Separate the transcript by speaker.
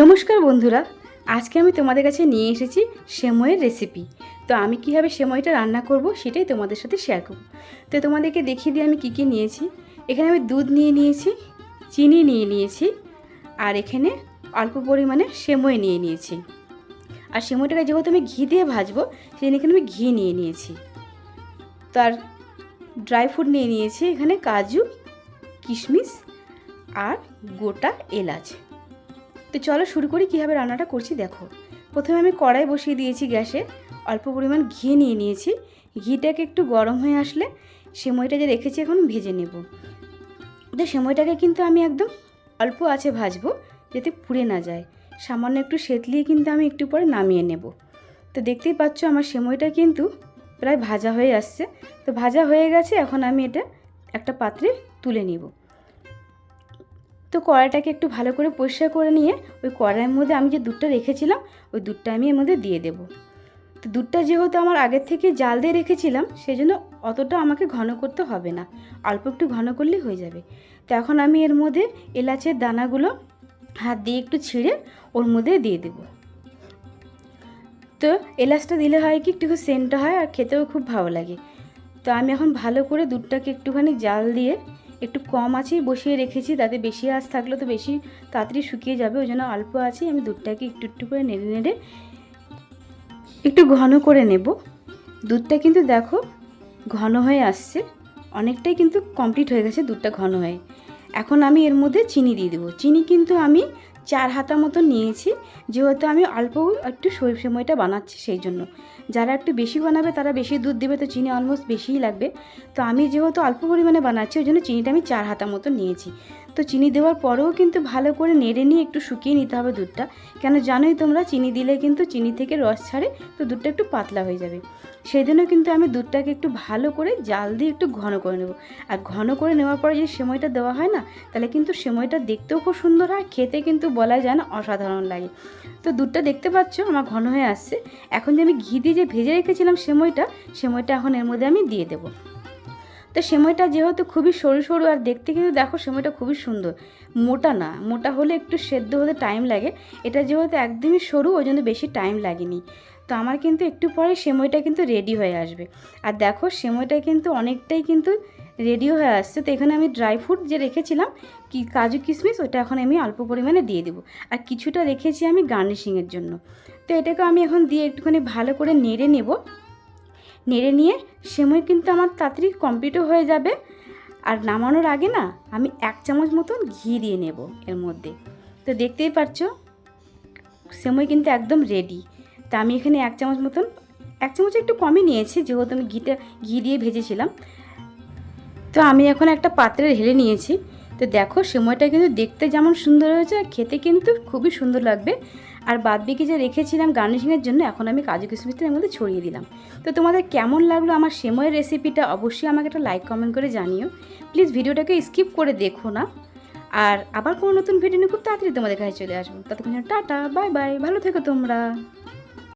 Speaker 1: নমস্কার বন্ধুরা, আজকে আমি তোমাদের কাছে নিয়ে এসেছি সেময়ের রেসিপি তো আমি কীভাবে সেময়টা রান্না করব সেটাই তোমাদের সাথে শেয়ার করব। তো তোমাদেরকে দেখিয়ে দিয়ে আমি কী কী নিয়েছি। এখানে আমি দুধ নিয়ে নিয়েছি, চিনি নিয়ে নিয়েছি, আর এখানে অল্প পরিমাণে সেময় নিয়ে নিয়েছি। আর সেময়টাকে যেহেতু আমি ঘি দিয়ে ভাজবো জন্য এখানে আমি ঘি নিয়ে নিয়েছি। তার ড্রাই ফ্রুট নিয়ে নিয়েছি এখানে কাজু, কিশমিশ, আর গোটা এলাচ। তো চলো শুরু করি, কীভাবে রান্নাটা করছি দেখো। প্রথমে আমি কড়াই বসিয়ে দিয়েছি গ্যাসে, অল্প পরিমাণ ঘি নিয়ে নিয়েছি। ঘিটাকে একটু গরম হয়ে আসলে সেময়টা যে রেখেছি, এখন ভেজে নেব। তো সেময়টাকে কিন্তু আমি একদম অল্প আছে ভাজবো, যাতে পুড়ে না যায়। সামান্য একটু সেতলিয়ে কিন্তু আমি একটু পরে নামিয়ে নেব। তো দেখতেই পাচ্ছ আমার সেময়টা কিন্তু প্রায় ভাজা হয়ে আসছে। তো ভাজা হয়ে গেছে, এখন আমি এটা একটা পাত্রে তুলে নিব। তো কড়াইটাকে একটু ভালো করে পরিষ্কার করে নিয়ে ওই কড়াইয়ের মধ্যে আমি যে দুধটা রেখেছিলাম, ওই দুধটা আমি এর মধ্যে দিয়ে দেবো। তো দুধটা যেহেতু আমার আগের থেকে জাল দিয়ে রেখেছিলাম সেই জন্য অতটা আমাকে ঘন করতে হবে না। অল্প একটু ঘন করলেই হয়ে যাবে। তো এখন আমি এর মধ্যে এলাচের দানাগুলো হাত দিয়ে একটু ছিঁড়ে ওর মধ্যে দিয়ে দেব। তো এলাচটা দিলে হয় কি একটু সেন্টটা হয় আর খেতেও খুব ভালো লাগে। তো আমি এখন ভালো করে দুধটাকে একটুখানি জাল দিয়ে একটু কম আছেই বসিয়ে রেখেছি, তাতে বেশি আঁচ থাকলে তো বেশি তাড়াতাড়ি শুকিয়ে যাবে, ওই জন্য অল্প আছে, আমি দুধটাকে একটু একটু করে নেড়ে নেড়ে একটু ঘন করে নেব। দুধটা কিন্তু দেখো ঘন হয়ে আসছে, অনেকটাই কিন্তু কমপ্লিট হয়ে গেছে দুধটা ঘন হয়ে। এখন আমি এর মধ্যে চিনি দিয়ে দেবো। চিনি কিন্তু আমি চার হাতা মতো নিয়েছি। যেহেতু আমি অল্প একটু সময়টা বানাচ্ছি সেই জন্য। যারা একটু বেশি বানাবে, তারা বেশি দুধ দেবে, তো চিনি অলমোস্ট বেশিই লাগবে। তো আমি যেহেতু অল্প পরিমাণে বানাচ্ছি, ওই জন্য চিনিটা আমি চার হাতা মতো নিয়েছি। তো চিনি দেওয়ার পরেও কিন্তু ভালো করে নেড়ে নিয়ে একটু শুকিয়ে নিতে হবে দুধটা। কেন জানোই তোমরা, চিনি দিলে কিন্তু চিনি থেকে রস ছাড়ে, তো দুধটা একটু পাতলা হয়ে যাবে। সেই জন্য কিন্তু আমি দুধটাকে একটু ভালো করে জাল দিয়ে একটু ঘন করে নেব। আর ঘন করে নেওয়ার পরে যে সেময়টা দেওয়া হয় না, তাহলে কিন্তু সেময়টা দেখতেও খুব সুন্দর হয়, খেতে কিন্তু বলা যায় না, অসাধারণ লাগে। তো দুধটা দেখতে পাচ্ছ, আমার ঘন হয়ে আসছে। এখন যে আমি ঘি দিয়ে যে ভেজে রেখেছিলাম সেময়টা সেময়টা এখন এর মধ্যে আমি দিয়ে দেবো। তো সেময়টা যেহেতু খুবই সরু সরু, আর দেখতে কিন্তু দেখো সেময়টা খুবই সুন্দর। মোটা না, মোটা হলে একটু সেদ্ধ হতে টাইম লাগে। এটা যেহেতু একদমই সরু, ওই জন্য বেশি টাইম লাগেনি। তো আমার কিন্তু একটু পরে সেময়টা কিন্তু রেডি হয়ে আসবে। আর দেখো সেময়টা কিন্তু অনেকটাই কিন্তু রেডি হয়ে আসছে। তো এখানে আমি ড্রাই ফ্রুট যে রেখেছিলাম, কি কাজু কিশমিশ ওটা এখন আমি অল্প পরিমাণে দিয়ে দেবো। আর কিছুটা রেখেছি আমি গার্নিশিংয়ের জন্য। তো এটাকে আমি এখন দিয়ে একটুখানি ভালো করে নেড়ে নেব। নেড়ে নিয়ে সেময় কিন্তু আমার তাড়াতাড়ি কমপ্লিটও হয়ে যাবে। আর নামানোর আগে না, আমি এক চামচ মতন ঘি দিয়ে নেব এর মধ্যে। তো দেখতেই পাচ্ছ সেময় কিন্তু একদম রেডি তা আমি এখানে এক চামচ মতন, এক চামচ একটু কমই নিয়েছি, যেহেতু আমি ঘিটা, ঘি দিয়ে ভেজেছিলাম। তো আমি এখন একটা পাত্রে ঢেলে নিয়েছি। তো দেখো, সময়টা কিন্তু দেখতে যেমন সুন্দর হয়েছে খেতে কিন্তু খুবই সুন্দর লাগবে। আর বাদ বিকে যে রেখেছিলাম গার্নিশিংয়ের জন্য, এখন আমি কাজু কিশমিশটা এর মধ্যে ছড়িয়ে দিলাম। তো তোমাদের কেমন লাগল আমার সেময়ের রেসিপিটা অবশ্যই আমাকে একটা লাইক, কমেন্ট করে জানিও। প্লিজ ভিডিওটাকে স্কিপ করে দেখো না। আর আবার কোনো নতুন ভিডিও নিয়ে খুব তাড়াতাড়ি তোমাদের কাছে চলে আসব। ততক্ষণ টাটা, বাই বাই, ভালো থেকো তোমরা।